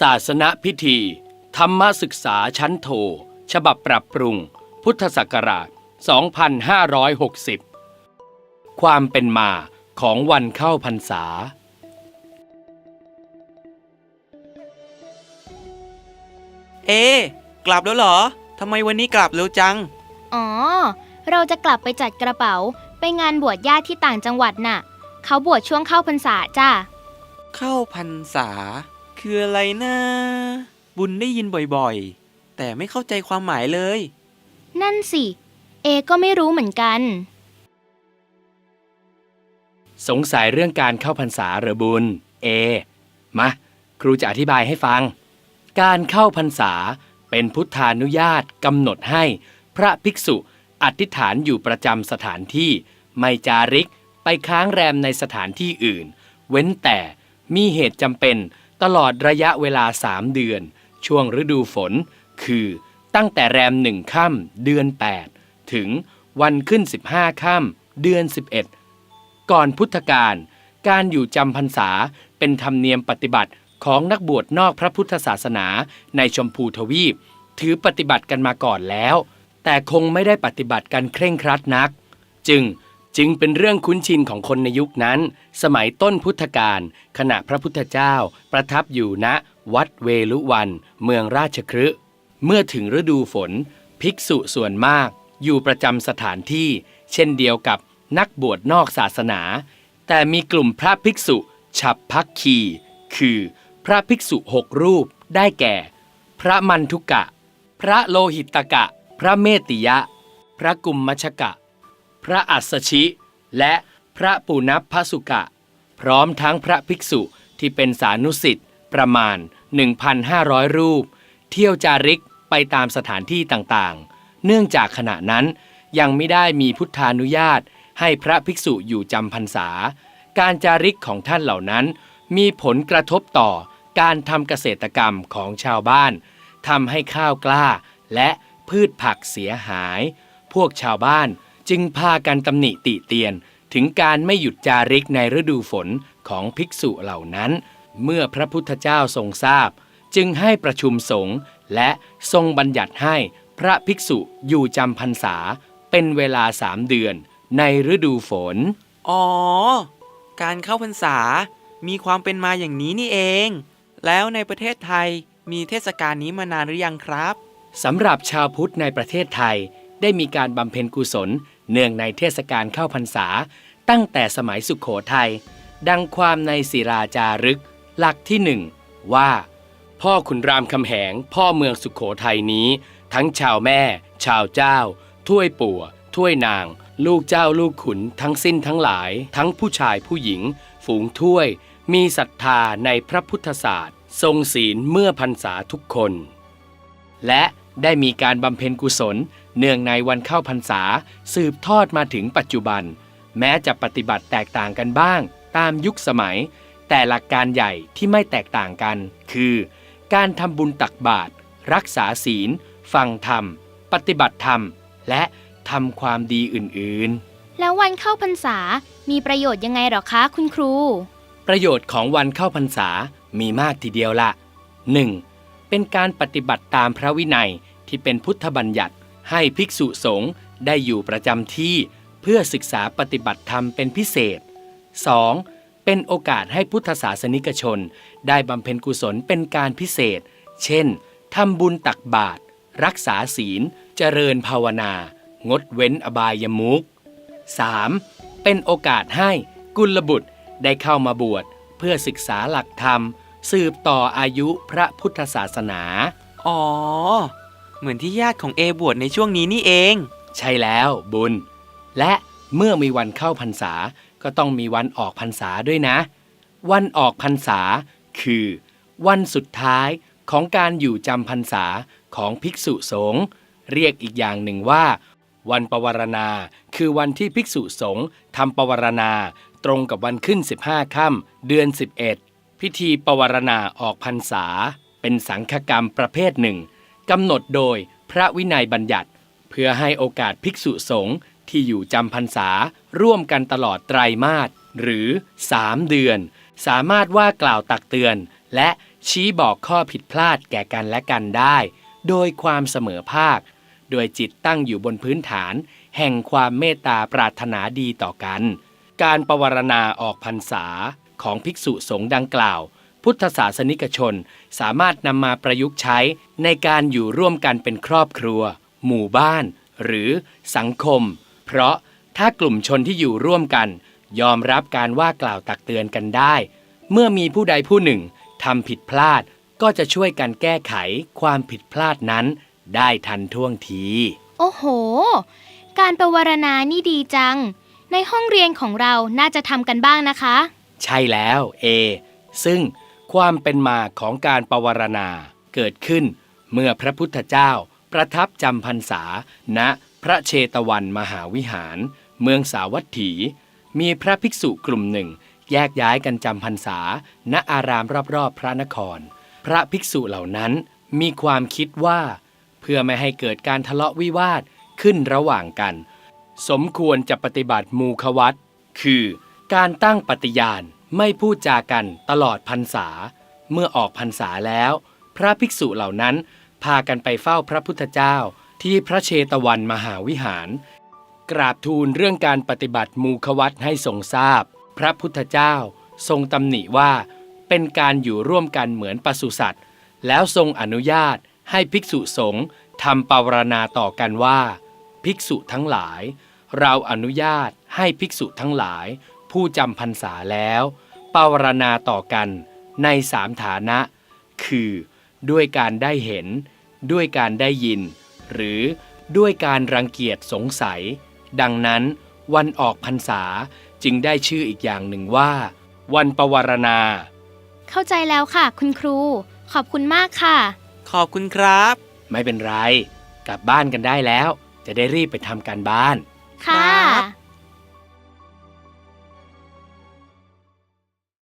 ศาสนพิธี ธรรมศึกษาชั้นโท ฉบับปรับปรุง พุทธศักราช 2560 ความเป็นมาของวันเข้าพรรษา เอกลับแล้วเหรอทำไมวันนี้กลับเร็วจัง อ๋อ เราจะกลับไปจัดกระเป๋า ไปงานบวชญาติที่ต่างจังหวัดน่ะ เขาบวชช่วงเข้าพรรษาจ้าเข้าพรรษา คืออะไรนะ บุญได้ยินบ่อยๆ แต่ไม่เข้าใจความหมายเลย นั่นสิ เอก็ไม่รู้เหมือนกัน สงสัยเรื่องการเข้าพรรษาเหรือบุญ เอ มา ครูจะอธิบายให้ฟัง การเข้าพรรษาเป็นพุทธานุญาตกำหนดให้ พระภิกษุอธิษฐานอยู่ประจำสถานที่ ไม่จาริกไปค้างแรมในสถานที่อื่น เว้นแต่มีเหตุจำเป็น ตลอดระยะเวลาสามเดือน ช่วงฤดูฝน คือตั้งแต่แรมหนึ่งค่ำเดือน 8 ถึงวันขึ้น 15ค่ำเดือน 11 ก่อนพุทธกาลการอยู่จำพรรษาเป็นธรรมเนียมปฏิบัติของนักบวชนอกพระพุทธศาสนาในชมพูทวีป ถือปฏิบัติกันมาก่อนแล้ว แต่คงไม่ได้ปฏิบัติกันเคร่งครัดนัก จึง จึงเป็นเรื่องคุ้นชินของคนในยุคนั้น สมัยต้นพุทธกาลขณะพระพุทธเจ้า ประทับอยู่ณวัดเวลุวัน เมืองราชคฤห์เมื่อถึงฤดูฝน ภิกษุส่วนมาก อยู่ประจำสถานที่ เช่นเดียวกับนักบวชนอกศาสนา แต่มีกลุ่มพระภิกษุ ฉับพักคี คือพระภิกษุหกรูปได้แก่ พระมันทุกะ พระโลหิตกะ พระเมติยะ พระกุมมชกะ พระอัสสชิ และพระปุณพพสุกะ พร้อมทั้งพระภิกษุที่เป็นสานุสิทธิ์ประมาณ 1,500 รูป เที่ยวจาริกไปตามสถานที่ต่างๆ เนื่องจากขณะนั้นยังไม่ได้มีพุทธานุญาตให้พระภิกษุอยู่จำพรรษา การจาริกของท่านเหล่านั้นมีผลกระทบต่อการทำเกษตรกรรมของชาวบ้านทำให้ข้าวกล้าและพืชผักเสียหาย พวกชาวบ้าน จึงพากันตำหนิติเตียนถึงการไม่หยุดจาริกในฤดูฝนของภิกษุเหล่านั้น เมื่อพระพุทธเจ้าทรงทราบ จึงให้ประชุมสงฆ์และทรงบัญญัติให้พระภิกษุอยู่จำพรรษาเป็นเวลาสามเดือนในฤดูฝน อ๋อ การเข้าพรรษามีความเป็นมาอย่างนี้นี่เอง แล้วในประเทศไทยมีเทศกาลนี้มานานหรือยังครับสำหรับชาวพุทธในประเทศไทยได้มีการบำเพ็ญกุศล เนื่องในเทศกาลเข้าพรรษา ตั้งแต่สมัยสุขโขทัย ดังความในศิราจารึก หลักที่หนึ่งว่า พ่อขุนรามคำแหง พ่อเมืองสุขโขทัยนี้ ทั้งชาวแม่ ชาวเจ้า ถ้วยปัวถ้วยนาง ลูกเจ้าลูกขุนทั้งสิ้นทั้งหลาย ทั้งผู้ชายผู้หญิง ฝูงถ้วย มีศรัทธาในพระพุทธศาสตร์ ทรงศีลเมื่อพรรษาทุกคน และได้มีการบำเพ็ญกุศล เนื่องในวันเข้าพรรษาสืบทอดมาถึงปัจจุบัน แม้จะปฏิบัติแตกต่างกันบ้าง ตามยุคสมัย แต่หลักการใหญ่ที่ไม่แตกต่างกัน คือ การทำบุญตักบาตรรักษาศีล ฟังธรรม ปฏิบัติธรรม และทำความดีอื่นๆ แล้ววันเข้าพรรษามีประโยชน์ยังไงหรอคะคุณครู ประโยชน์ของวันเข้าพรรษามีมากทีเดียวละ 1. เป็นการปฏิบัติตามพระวินัยที่เป็นพุทธบัญญัติ ให้ภิกษุสงฆ์ได้อยู่ประจำที่เพื่อศึกษาปฏิบัติธรรมเป็นพิเศษ 2. เป็นโอกาสให้พุทธศาสนิกชน ได้บำเพ็ญกุศลเป็นการพิเศษ เช่นทำบุญตักบาตรรักษาศีล เจริญภาวนา งดเว้นอบายมุข 3. เป็นโอกาสให้กุลบุตรได้เข้ามาบวชเพื่อศึกษาหลักธรรม สืบต่ออายุพระพุทธศาสนา อ๋อ เหมือนที่ญาติของเอบวชในช่วงนี้นี่เอง ใช่แล้วบุญ และเมื่อมีวันเข้าพรรษาก็ต้องมีวันออกพรรษาด้วยนะ วันออกพรรษา คือ วันสุดท้ายของการอยู่จำพรรษาของภิกษุสงฆ์เรียกอีกอย่างหนึ่งว่า วันปวารณา คือวันที่ภิกษุสงฆ์ทำปวารณา ตรงกับวันขึ้น 15ค่ำเดือน 11 พิธีปวารณาออกพรรษา เป็นสังฆกรรมประเภทหนึ่ง กำหนดโดยพระวินัยบัญญัติ เพื่อให้โอกาสภิกษุสงฆ์ที่อยู่จำพรรษาร่วมกันตลอดไตรมาสหรือ3เดือน สามารถว่ากล่าวตักเตือน และชี้บอกข้อผิดพลาดแก่กันและกันได้ โดยความเสมอภาค โดยจิตตั้งอยู่บนพื้นฐาน แห่งความเมตตาปรารถนาดีต่อกัน การประวารณาออกพรรษาของภิกษุสงฆ์ดังกล่าว พุทธศาสนิกชน สามารถนำมาประยุกต์ใช้ในการอยู่ร่วมกันเป็นครอบครัว หมู่บ้าน หรือสังคม เพราะถ้ากลุ่มชนที่อยู่ร่วมกัน ยอมรับการว่ากล่าวตักเตือนกันได้ เมื่อมีผู้ใดผู้หนึ่งทำผิดพลาดก็จะช่วยกันแก้ไขความผิดพลาดนั้นได้ทันท่วงที โอ้โห การประวารณานี่ดีจัง ในห้องเรียนของเราน่าจะทำกันบ้างนะคะ ใช่แล้ว เอ ซึ่ง ความเป็นมาของการปวารณาเกิดขึ้น เมื่อพระพุทธเจ้าประทับจำพรรษา ณพระเชตวันมหาวิหาร เมืองสาวัตถี มีพระภิกษุกลุ่มหนึ่ง แยกย้ายกันจำพรรษา ณอารามรอบๆพระนคร พระภิกษุเหล่านั้นมีความคิดว่า เพื่อไม่ให้เกิดการทะเลาะวิวาทขึ้นระหว่างกัน สมควรจะปฏิบัติมูควัตคือ การตั้งปฏิญาณ ไม่พูดจากันตลอดพรรษา เมื่อออกพรรษาแล้ว พระภิกษุเหล่านั้น พากันไปเฝ้าพระพุทธเจ้าที่พระเชตวันมหาวิหาร กราบทูลเรื่องการปฏิบัติมูควัตให้ทรงทราบพระพุทธเจ้าทรงตำหนิว่า เป็นการอยู่ร่วมกันเหมือนปศุสัตว์ แล้วทรงอนุญาตให้ภิกษุสงฆ์ทำปวารณาต่อกันว่า ภิกษุทั้งหลาย เราอนุญาตให้ภิกษุทั้งหลาย ผู้จำพรรษาแล้ว ปวารณาต่อกันในสามฐานะ คือ ด้วยการได้เห็น ด้วยการได้ยิน หรือด้วยการรังเกียจสงสัย ดังนั้น วันออกพรรษาจึงได้ชื่ออีกอย่างหนึ่งว่า วันปวารณา เข้าใจแล้วค่ะ คุณครู ขอบคุณมากค่ะ ขอบคุณครับ ไม่เป็นไร กลับบ้านกันได้แล้ว จะได้รีบไปทำการบ้าน ค่ะครับ